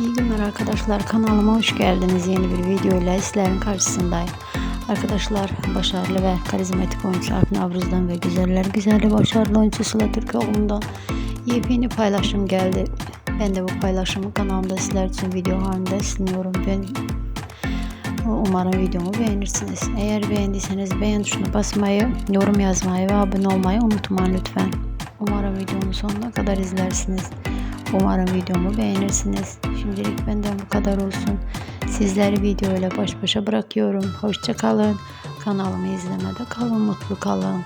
İyi günler arkadaşlar. Kanalıma hoş geldiniz. Yeni bir video ile sizlerin karşısındayım. Arkadaşlar başarılı ve karizmatik oyuncu Alp Navruz'dan ve güzeller güzeli başarılı oyuncu Sıla Türkoğlu'ndan yepyeni paylaşım geldi. Ben de bu paylaşımı kanalımda sizler için video halinde sunuyorum. Ben Umarım videomu beğenirsiniz. Eğer beğendiyseniz beğen tuşuna basmayı, yorum yazmayı ve abone olmayı unutmayın lütfen. Umarım videomu sonuna kadar izlersiniz. Umarım videomu beğenirsiniz. Şimdilik benden bu kadar olsun. Sizleri video ile baş başa bırakıyorum. Hoşça kalın. Kanalımı izlemede kalın, mutlu kalın.